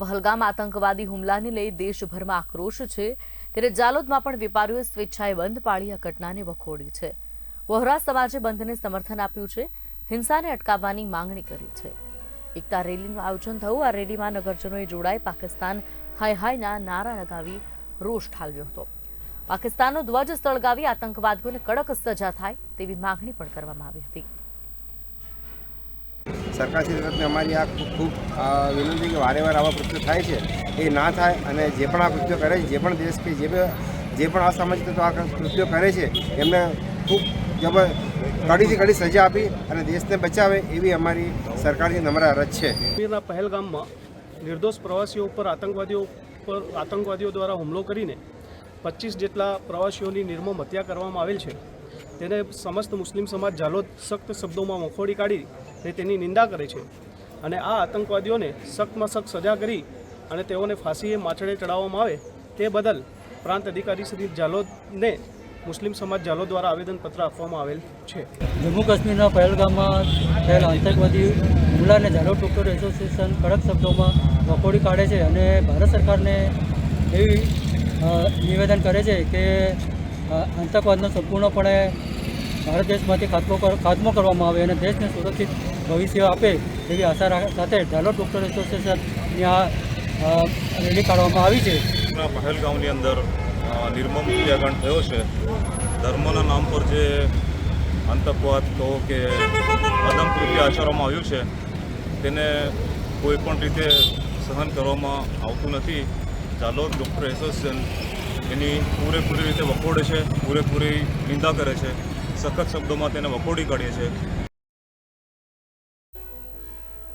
પહલગામ આતંકવાદી હુમલાને લઈ દેશભરમાં આક્રોશ છે. ત્યારે જાલોદમાં પણ વેપારીઓએ સ્વેચ્છાએ બંધ પાળી આ ઘટનાને વખોડી છે. વહોરા સમાજે બંધને સમર્થન આપ્યું છે. હિંસાને અટકાવવાની માંગણી કરી છે. એકતા રેલીનું આયોજન થયું. આ રેલીમાં નગરજનોએ જોડાઈ પાકિસ્તાન હાય હાયના નારા લગાવી રોષ ઠાલવ્યો હતો. પાકિસ્તાનનો ધ્વજ સળગાવી આતંકવાદીઓને કડક સજા થાય તેવી માંગણી પણ કરવામાં આવી હતી. સરકારશ્રી તરફથી અમારી આ ખૂબ વિનંતી કે વારે આવા કૃત્યો થાય છે, એ ના થાય અને જે પણ આ કૃત્યો કરે છે, જે પણ દેશ કે જે જે પણ અસામાજિક તત્વો આ કૃત્યો કરે છે, એમને ખૂબ જબર કડીથી કડી સજા આપી અને દેશને બચાવે એવી અમારી સરકારની નમ્ર અરજ છે. કાશ્મીરના પહેલગામમાં નિર્દોષ પ્રવાસીઓ ઉપર આતંકવાદીઓ પર આતંકવાદીઓ દ્વારા હુમલો કરીને પચીસ જેટલા પ્રવાસીઓની નિર્મમ હત્યા કરવામાં આવેલ છે. તેને સમસ્ત મુસ્લિમ સમાજ જાલોદ સખ્ત શબ્દોમાં વખોડી કાઢી તે તેની નિંદા કરે છે. અને આ આતંકવાદીઓને સખ્તમાં સખ્ત સજા કરી અને તેઓને ફાંસીએ માછડે ચડાવવામાં આવે તે બદલ પ્રાંત અધિકારી શ્રી જાલોદને મુસ્લિમ સમાજ જાલોદ દ્વારા આવેદનપત્ર આપવામાં આવેલ છે. જમ્મુ કાશ્મીરના પહેલગામમાં થયેલ આતંકવાદી હુમલાને જાલોદ ડોક્ટર એસોસિએશન કડક શબ્દોમાં વખોડી કાઢે છે અને ભારત સરકારને એવી નિવેદન કરે છે કે આતંકવાદનો સંપૂર્ણપણે ભારત દેશમાંથી ખાતમો ખાતમો કરવામાં આવે અને દેશને સુરક્ષિત ભવિષ્ય આપે એવી આશા સાથે ધાલોર ડૉક્ટર એસોસિએશનની આ રેલી કાઢવામાં આવી છે. પહેલગામની અંદર નિર્મમ હત્યાકાંડ થયો છે. ધર્મના નામ પર જે આતંકવાદ કહો કે અદમ કૃત્ય આચરવામાં આવ્યું છે, તેને કોઈ પણ રીતે સહન કરવામાં આવતું નથી. જાલોદ ડૉક્ટર એસોસિએશન એની પૂરેપૂરી રીતે વખોડે છે, પૂરેપૂરી નિંદા કરે છે. સખત શબ્દોમાં તેને વખોડી કાઢીએ છે.